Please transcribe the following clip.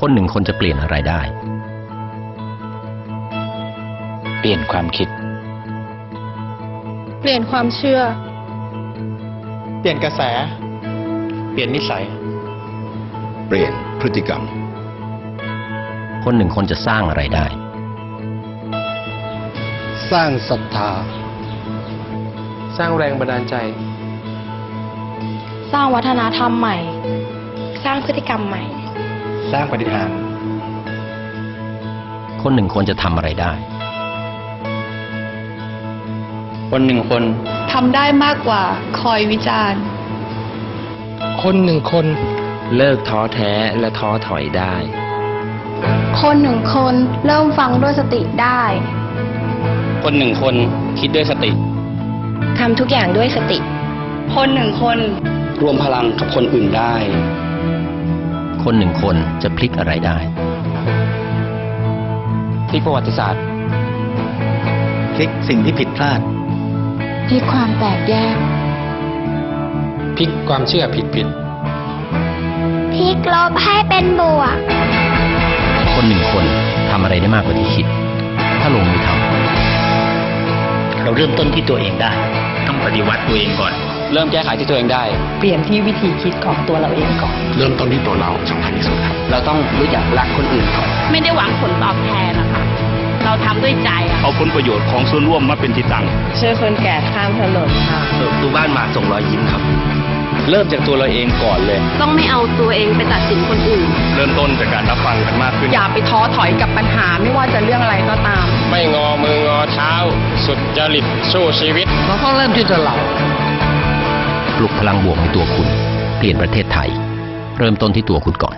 คนหนึ่งคนจะเปลี่ยนอะไรได้ เปลี่ยนความคิด เปลี่ยนความเชื่อ เปลี่ยนกระแส เปลี่ยนนิสัย เปลี่ยนพฤติกรรม คนหนึ่งคนจะสร้างอะไรได้ สร้างศรัทธา สร้างแรงบันดาลใจ สร้างวัฒนธรรมใหม่ สร้างพฤติกรรมใหม่ สร้างปฏิหารคนหนึ่งคนจะทำอะไรได้ คนหนึ่งคน ทำได้มากกว่าคอยวิจารณ์ คนหนึ่งคน เลิกท้อแท้และท้อถอยได้ คนหนึ่งคนเริ่มฟังด้วยสติได้ คนหนึ่งคนคิดด้วยสติ ทำทุกอย่างด้วยสติ คนหนึ่งคน รวมพลังกับคนอื่นได้ คนหนึ่งคนจะพลิกอะไรได้พลิกประวัติศาสตร์พลิกสิ่งที่ผิดพลาดพลิกความแตกแยกพลิกความเชื่อผิดผิดพลิกลบให้เป็นบวก คนหนึ่งคนทำอะไรได้มากกว่าที่คิด ถ้าลงมือทำเราเริ่มต้นที่ตัวเองได้ ต้องปฏิวัติตัวเองก่อน เริ่มแก้ไขที่ตัวเองได้ เปลี่ยนที่วิธีคิดของตัวเราเองก่อน เริ่มต้นที่ตัวเราสำคัญที่สุดครับ เราต้องรู้จักรักคนอื่นก่อนไม่ได้หวังผลตอบแทนนะคะเราทำด้วยใจอะเอาผลประโยชน์ของส่วนร่วมมาเป็นที่ตั้งช่วยคนแก่ข้ามถนนค่ะเปิดประตูบ้านมาส่งรอยยิ้มครับ เริ่มจากตัวเราเองก่อนเลย ต้องไม่เอาตัวเองไปตัดสินคนอื่น เริ่มต้นจากการรับฟังกันมากขึ้น อย่าไปท้อถอยกับปัญหาไม่ว่าจะเรื่องอะไรก็ตาม ไม่งอมืองอเท้า สุดจริตสู้ชีวิตเราต้องเริ่มที่ตัวเรา ปลุกพลังบวกในตัวคุณ เปลี่ยนประเทศไทย เริ่มต้นที่ตัวคุณก่อน